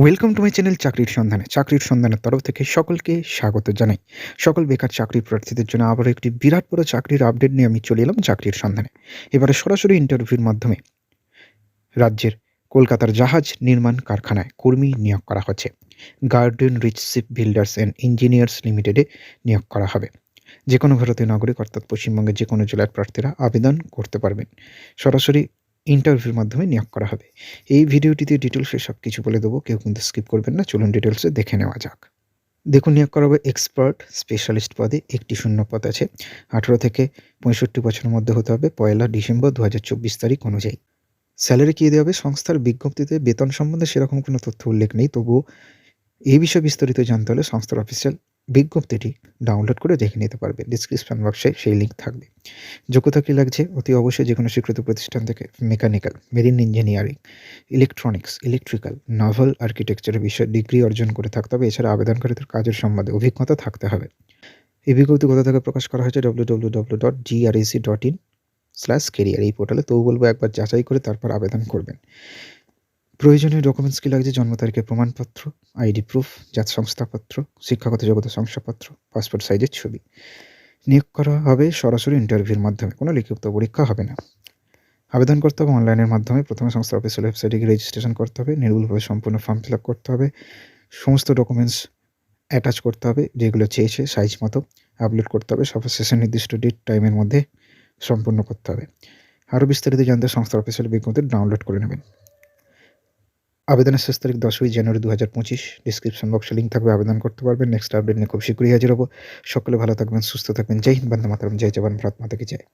Welcome to my channel চাকরির সন্ধানে চাকরির সন্ধানের তরফ থেকে সকলকে স্বাগত জানাই। সকল বেকার চাকরি প্রার্থীদের জন্য আবারও একটি বিরাট বড় চাকরির আপডেট নিয়ে আমি চলে এলাম চাকরির সন্ধানে এবারে সরাসরি ইন্টারভিউর মাধ্যমে রাজ্যের কলকাতার জাহাজ নির্মাণ কারখানায় কর্মী নিয়োগ করা হচ্ছে। Garden reach shipbuilders and engineers লিমিটেডে নিয়োগ করা হবে। যে কোনো ভারতীয় নাগরিক, অর্থাৎ পশ্চিমবঙ্গের যে কোনো জেলার প্রার্থীরা আবেদন করতে পারবেন। সরাসরি ইন্টারভিউর মাধ্যমে নিয়োগ করা হবে। এই ভিডিওটিতে ডিটেলসে সব কিছু বলে দেবো, কেউ কিন্তু স্কিপ করবেন না, চলুন ডিটেলসে দেখে নেওয়া যাক। দেখুন, নিয়োগ করা হবে এক্সপার্ট স্পেশালিস্ট পদে, একটি শূন্য পদ আছে। আঠেরো থেকে পঁয়ষট্টি বছরের মধ্যে হতে হবে, পয়লা ডিসেম্বর দু হাজার চব্বিশ তারিখ অনুযায়ী। স্যালারি কী দেওয়া হবে? সংস্থার বিজ্ঞপ্তিতে বেতন সম্বন্ধে সেরকম কোনো তথ্য উল্লেখ নেই, তবুও এই বিষয়ে বিস্তারিত জানতে হলে সংস্থার অফিসিয়াল বিজ্ঞপ্তিটি ডাউনলোড করে দেখে নিতে পারবে। ডিসক্রিপশন বক্সে সেই লিঙ্ক থাকবে। যোগ্যতা কী লাগছে? অতি অবশ্যই যে কোনো স্বীকৃত প্রতিষ্ঠান থেকে mechanical marine engineering electronics electrical naval আর্কিটেকচারের বিষয়ে ডিগ্রি অর্জন করে থাকতে হবে। এছাড়া আবেদনকারীদের কাজের সম্বন্ধে অভিজ্ঞতা থাকতে হবে। এই বিজ্ঞপ্তি কোথা থেকে প্রকাশ করা হয়েছে W W W dot GRSE dot in slash career এই পোর্টালে তবু বলব একবার যাচাই করে তারপর আবেদন করবেন। প্রয়োজনীয় ডকুমেন্টস কী লাগছে? জন্ম তারিখের প্রমাণপত্র আইডি প্রুফ জাত সংস্থাপত্র শিক্ষাগত যোগ্যতা শংসাপত্র পাসপোর্ট সাইজের ছবি। নিয়োগ করা হবে সরাসরি ইন্টারভিউর মাধ্যমে। কোনো লিখিত পরীক্ষা হবে না। আবেদন করতে হবে অনলাইনের মাধ্যমে। প্রথমে সংস্থার অফিসিয়াল ওয়েবসাইটে গিয়ে রেজিস্ট্রেশন করতে হবে। নির্ভুলভাবে সম্পূর্ণ ফর্ম ফিল আপ করতে হবে। সমস্ত ডকুমেন্টস অ্যাটাচ করতে হবে। যেগুলো চেয়েছে সাইজ মতো আপলোড করতে হবে। সব শেষে নির্দিষ্ট ডেট টাইমের মধ্যে সম্পূর্ণ করতে হবে। আরও বিস্তারিত জানতে সংস্থার অফিসিয়াল বিজ্ঞপ্তি ডাউনলোড করে নেবেন। আবেদনের শেষ তারিখ দশই জানুয়ারি দু হাজার পঁচিশ ডিসক্রিপশন বক্সে লিঙ্ক থাকবে, আবেদন করতে পারবেন। নেক্সট আপডেট নিয়ে খুব শীঘ্রই হাজির হব। সকলে ভালো থাকবেন, সুস্থ থাকবেন। জয় হিন্দ বন্ধু মাতারাম। জয় জবান ভারত মাতাকে জয়।